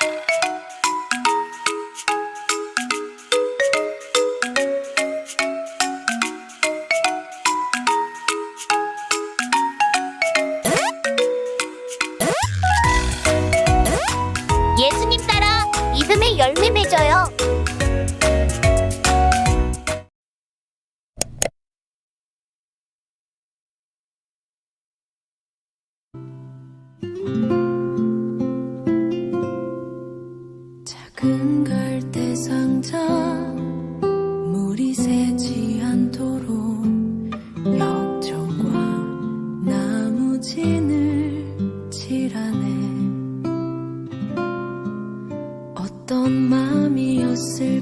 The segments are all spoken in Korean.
예 작은 갈대 상자 물이 새지 않도록 역청과 나무진을 칠하네. 어떤 마음이었을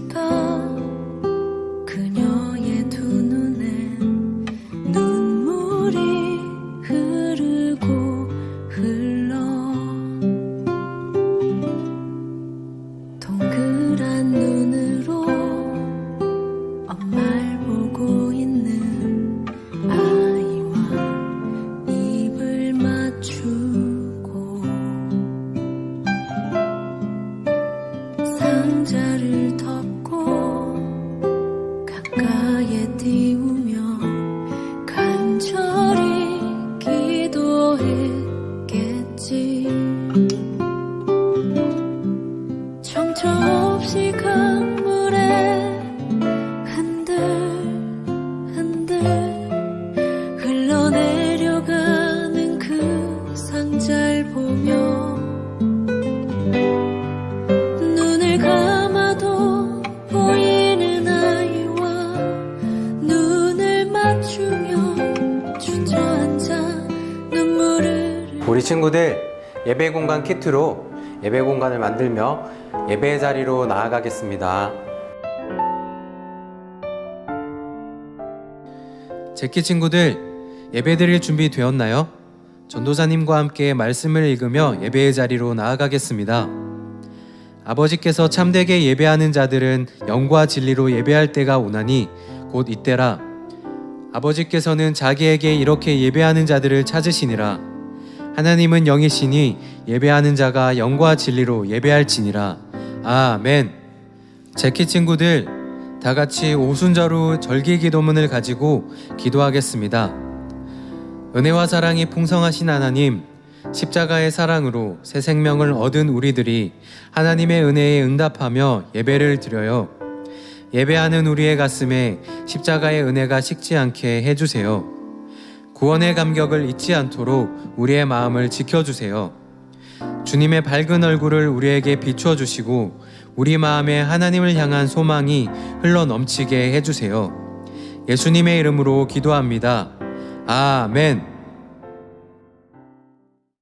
상자를 보며 눈을 감아도 보이는 아이와 눈을 맞추며 주저앉아 눈물을 우리 친구들 예배 공간 키트로 예배 공간을 만들며 예배 자리로 나아가겠습니다. 제키 친구들 예배 드릴 준비 되었나요? 전도사님과 함께 말씀을 읽으며 예배의 자리로 나아가겠습니다. 아버지께서 참되게 예배하는 자들은 영과 진리로 예배할 때가 오나니 곧 이때라. 아버지께서는 자기에게 이렇게 예배하는 자들을 찾으시니라. 하나님은 영이시니 예배하는 자가 영과 진리로 예배할지니라. 아멘. 제키 친구들 다 같이 오순절후 절기 기도문을 가지고 기도하겠습니다. 은혜와 사랑이 풍성하신 하나님, 십자가의 사랑으로 새 생명을 얻은 우리들이 하나님의 은혜에 응답하며 예배를 드려요. 예배하는 우리의 가슴에 십자가의 은혜가 식지 않게 해주세요. 구원의 감격을 잊지 않도록 우리의 마음을 지켜주세요. 주님의 밝은 얼굴을 우리에게 비추어 주시고 우리 마음에 하나님을 향한 소망이 흘러 넘치게 해주세요. 예수님의 이름으로 기도합니다. 아멘.